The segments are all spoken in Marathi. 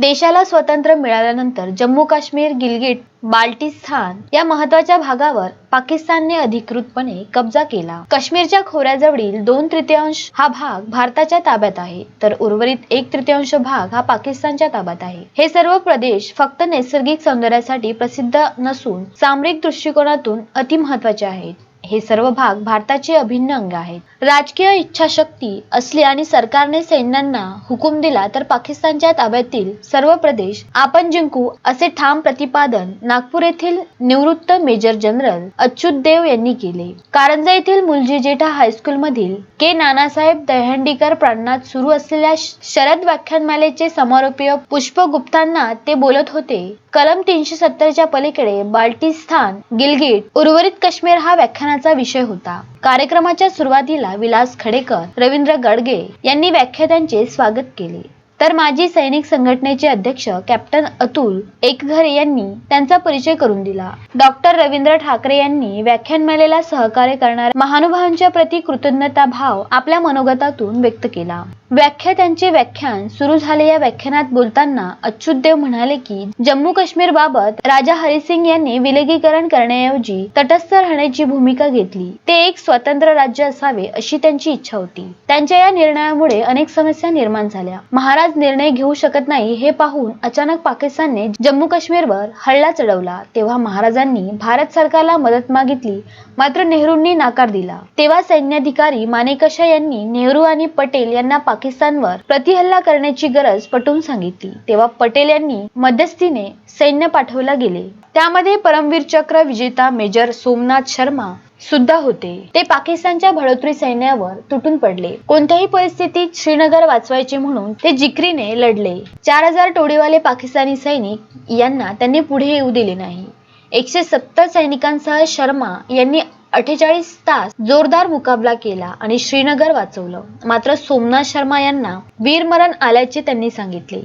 देशाला स्वातंत्र्य मिळाल्यानंतर जम्मू काश्मीर गिलगिट बाल्टिस्तान या महत्त्वाच्या भागावर पाकिस्तानने अधिकृतपणे कब्जा केला. काश्मीरच्या खोऱ्याजवळील दोन तृतीयांश हा भाग भारताच्या ताब्यात आहे तर उर्वरित एक तृतीयांश भाग हा पाकिस्तानच्या ताब्यात आहे. हे सर्व प्रदेश फक्त नैसर्गिक सौंदर्यासाठी प्रसिद्ध नसून सामरिक दृष्टिकोनातून अतिमहत्वाचे आहेत. हे सर्व भाग भारताचे अभिन्न अंग आहेत. राजकीय इच्छाशक्ती असली आणि सरकारने सैन्यांना हुकूम दिला तर पाकिस्तानच्या ताब्यातील सर्व प्रदेश आपण जिंकू असे ठाम प्रतिपादन नागपूर येथील निवृत्त मेजर जनरल अच्युत देव यांनी केले. कारंजा येथील मुलजी जेठा हायस्कूल मधील के नानासाहेब दहंडीकर प्रांगणात सुरू असलेल्या शरद व्याख्यानमालेचे समारोपीय पुष्पगुप्तांना ते बोलत होते. कलम तीनशे सत्तरच्या पलीकडे बाल्टिस्तान गिलगिट उर्वरित काश्मीर हा व्याख्यानाचा विषय होता. कार्यक्रमाच्या सुरुवातीला विलास खडेकर रवींद्र गडगे यांनी व्याख्यात्यांचे स्वागत केले. तर माजी सैनिक संघटनेचे अध्यक्ष कॅप्टन अतुल एकघरे यांनी त्यांचा परिचय करून दिला. डॉक्टर रवींद्र ठाकरे यांनी व्याख्यानमालेला सहकार्य करणाऱ्या महानुभावांच्या प्रती कृतज्ञता भाव आपल्या मनोगतातून व्यक्त केला. व्याख्यात्यांचे व्याख्यान सुरू झाले या व्याख्यानात बोलताना अच्युत देव म्हणाले की जम्मू काश्मीर बाबत राजा हरिसिंग यांनी विलगीकरण करण्याऐवजी तटस्थ राहण्याची भूमिका घेतली. ते एक स्वतंत्र राज्य असावे अशी त्यांची इच्छा होती. त्यांच्या या निर्णयामुळे अनेक समस्या निर्माण झाल्या. महाराज निर्णय घेऊ शकत नाही हे पाहून अचानक पाकिस्तानने जम्मू काश्मीरवर हल्ला चढवला. तेव्हा महाराजांनी भारत सरकारला मदत मागितली. मात्र नेहरूंनी नाकार दिला. तेव्हा सैन्याधिकारी मानेकशा यांनी नेहरू आणि पटेल यांना पाकिस्तानवर प्रतिहल्ला करण्याची गरज पटवून सांगितली. तेव्हा पटेल यांनी मध्यस्थीने सैन्य पाठवला गेले. त्यामध्ये परमवीर चक्र विजेता मेजर सोमनाथ शर्मा सुद्धा होते. ते पाकिस्तानच्या भडोत्री सैन्यावर तुटून पडले. कोणत्याही परिस्थितीत श्रीनगर वाचवायचे म्हणून ते जिकरीने लढले. चार हजार टोळीवाले पाकिस्तानी सैनिक यांना त्यांनी पुढे येऊ दिले नाही. एकशे सत्तर सैनिकांसह शर्मा यांनी अठ्ठेचाळीस तास जोरदार मुकाबला केला आणि श्रीनगर वाचवलं. मात्र सोमनाथ शर्मा यांना वीरमरण आल्याचे त्यांनी सांगितले.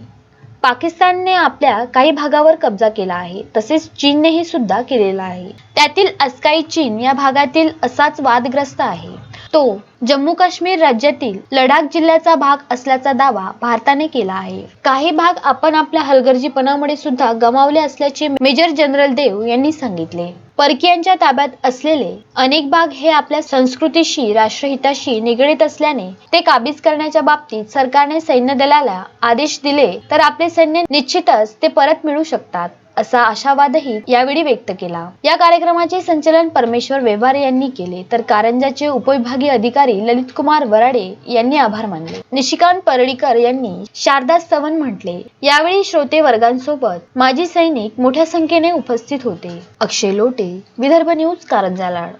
पाकिस्तानने आपल्या काही भागावर कब्जा केला आहे. तसेच चीननेही सुद्धा केलेला आहे. त्यातील अस्काई चीन या भागातील असाच वादग्रस्त आहे. तो जम्मू काश्मीर राज्यातील लडाख जिल्ह्याचा भाग असल्याचा दावा भारताने केला आहे. काही भाग आपण आपल्या हलगर्जीपणामुळे सुद्धा गमावले असल्याचे मेजर जनरल देव यांनी सांगितले. परकीयांच्या ताब्यात असलेले अनेक भाग हे आपल्या संस्कृतीशी राष्ट्रहिताशी निगडीत असल्याने ते काबीज करण्याच्या बाबतीत सरकारने सैन्य दलाला आदेश दिले तर आपले सैन्य निश्चितच ते परत मिळू शकतात. असा आशावादही यावेळी व्यक्त केला. या कार्यक्रमाचे संचालन परमेश्वर व्यवहारे यांनी केले. तर कारंजाचे उपविभागीय अधिकारी ललित कुमार वराडे यांनी आभार मानले. निशिकांत परळीकर यांनी शारदा स्तवन म्हटले यावेळी श्रोते वर्गांसोबत माजी सैनिक मोठ्या संख्येने उपस्थित होते. अक्षय लोटे विदर्भ न्यूज कारंजालाड